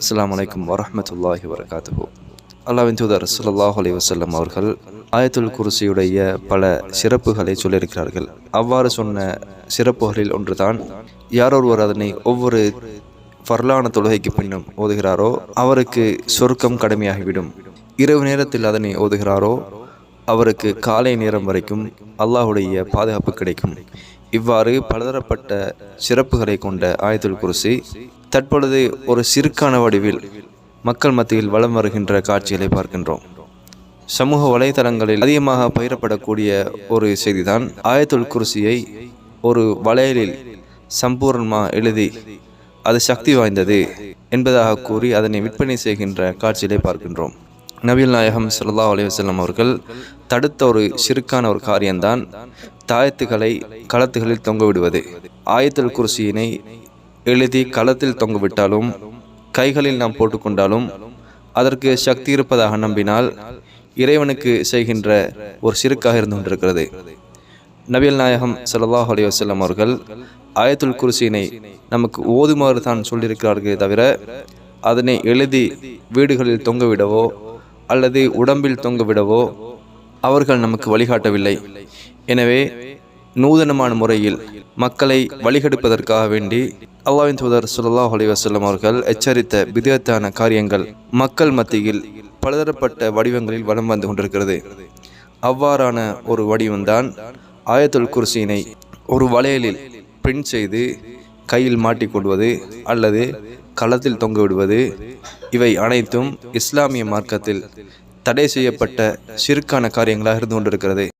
அஸ்லாம் அலைக்கும் வரமத்துல்லாஹி வரகாத்துஹு அல்லாவின் தூதர் சுல்லாஹ் அலைஹி வஸல்லம் அவர்கள் ஆயத்துல் குருசியுடைய பல சிறப்புகளை சொல்லியிருக்கிறார்கள். அவ்வாறு சொன்ன சிறப்புகளில் ஒன்றுதான் யாரொருவர் அதனை ஒவ்வொரு பரலான தொழுகைக்கு பின்னும் ஓதுகிறாரோ அவருக்கு சொர்க்கம் கடமையாகிவிடும். இரவு நேரத்தில் அதனை ஓதுகிறாரோ அவருக்கு காலை நேரம் வரைக்கும் அல்லாஹுடைய பாதுகாப்பு கிடைக்கும். இவ்வாறு பலதரப்பட்ட சிறப்புகளை கொண்ட ஆயத்துல் குருசி தற்பொழுது ஒரு சிறுக்கான வடிவில் மக்கள் மத்தியில் வலம் வருகின்ற காட்சிகளை பார்க்கின்றோம். சமூக வலைதளங்களில் அதிகமாக பயிரப்படக்கூடிய ஒரு செய்திதான் ஆயத்துல் குருசியை ஒரு வளையலில் சம்பூர்ணமாக எழுதி அது சக்தி வாய்ந்தது என்பதாக கூறி அதனை விற்பனை செய்கின்ற காட்சியிலே பார்க்கின்றோம். நபிகள் நாயகம் ஸல்லல்லாஹு அலி வசல்லம் அவர்கள் தடுத்த ஒரு சிறுக்கான ஒரு காரியம்தான் தாயத்துகளை களத்துகளில் தொங்கவிடுவது. விடுவது குருசியினை எழுதி களத்தில் தொங்கவிட்டாலும் கைகளில் நாம் போட்டுக்கொண்டாலும் அதற்கு சக்தி இருப்பதாக நம்பினால் இறைவனுக்கு செய்கின்ற ஒரு சிறுக்காக இருந்து கொண்டிருக்கிறது. நபியல் நாயகம் சல்லாஹ் அலைஹி அவர்கள் ஆயத்துல் குருசியினை நமக்கு ஓதுமாறு தான் சொல்லியிருக்கிறார்களே தவிர அதனை எழுதி வீடுகளில் தொங்கவிடவோ அல்லது உடம்பில் தொங்கவிடவோ அவர்கள் நமக்கு வழிகாட்டவில்லை. எனவே நூதனமான முறையில் மக்களை வழிகெடுப்பதற்காக வேண்டி அல்லாவின் தூதர் சுல்லாஹ் அலைஹி அவர்கள் எச்சரித்த விதத்தான காரியங்கள் மக்கள் மத்தியில் பலதரப்பட்ட வடிவங்களில் வலம் வந்து கொண்டிருக்கிறது. அவ்வாறான ஒரு வடிவம்தான் ஆயத்துல் குர்சியினை ஒரு வளையலில் பிரிண்ட் செய்து கையில் மாட்டிக்கொள்வது அல்லது களத்தில் தொங்க விடுவது. இவை அனைத்தும் இஸ்லாமிய மார்க்கத்தில் தடை செய்யப்பட்ட சிறுக்கான காரியங்களாக இருந்து கொண்டிருக்கிறது.